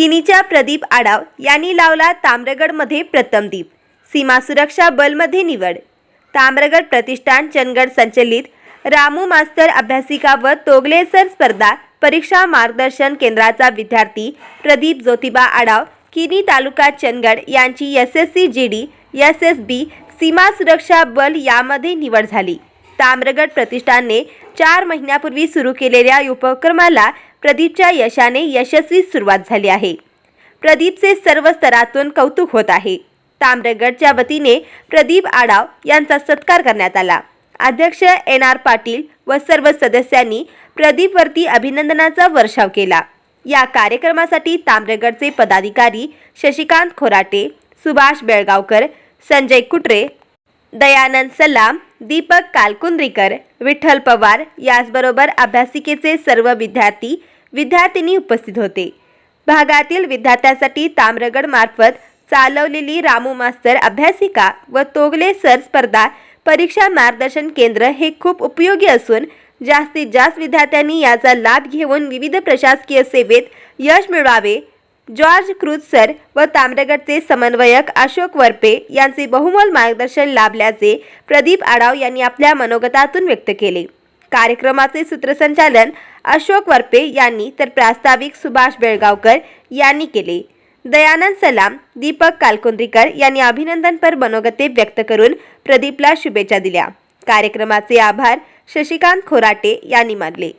किनीच्या प्रदीप आडाव यांनी लावला ताम्रगडमध्ये प्रथम दीप. सीमा सुरक्षा बलमध्ये निवड. ताम्रगड प्रतिष्ठान चंदगड संचलित. रामू मास्तर अभ्यासिका व तोगले सर स्पर्धा परीक्षा मार्गदर्शन केंद्राचा विद्यार्थी प्रदीप ज्योतिबा आडाव किनी तालुका चंदगड यांची S S C G D S S B सीमा सुरक्षा बल यामध्ये निवड झाली. ताम्रगड प्रतिष्ठानने चार महिन्यापूर्वी सुरू केलेल्या उपक्रमाला प्रदीपच्या यशाने यशस्वी सुरुवात झाली आहे. प्रदीपचे सर्व स्तरातून कौतुक होत आहे. ताम्रगडच्या वतीने प्रदीप आडाव यांचा सत्कार करण्यात आला. अध्यक्ष एन आर पाटील व सर्व सदस्यांनी प्रदीपवरती अभिनंदनाचा वर्षाव केला. या कार्यक्रमासाठी ताम्रगडचे पदाधिकारी शशिकांत खोराटे सुभाष बेळगावकर संजय कुट्रे दयानंद सलाम दीपक कालकुंद्रीकर विठ्ठल पवार याचबरोबर अभ्यासिकेचे सर्व विद्यार्थी विद्यार्थिनी उपस्थित होते. भागातील विद्यार्थ्यांसाठी ताम्रगड मार्फत चालवलेली रामू मास्तर अभ्यासिका व तोगले सर स्पर्धा परीक्षा मार्गदर्शन केंद्र हे खूप उपयोगी असून जास्तीत जास्त विद्यार्थ्यांनी याचा लाभ घेऊन विविध प्रशासकीय सेवेत यश मिळवावे. जॉर्ज क्रूज सर व ताम्रगडचे समन्वयक अशोक वरपे यांचे बहुमोल मार्गदर्शन लाभल्याचे प्रदीप आडाव यांनी आपल्या मनोगतातून व्यक्त केले. कार्यक्रमाचे सूत्रसंचालन अशोक वरपे यांनी तर प्रास्ताविक सुभाष बेळगावकर यांनी केले. दयानंद सलाम दीपक कालकुंद्रीकर यांनी अभिनंदनपर मनोगते व्यक्त करून प्रदीपला शुभेच्छा दिल्या. कार्यक्रमाचे आभार शशिकांत खोराटे यांनी मानले.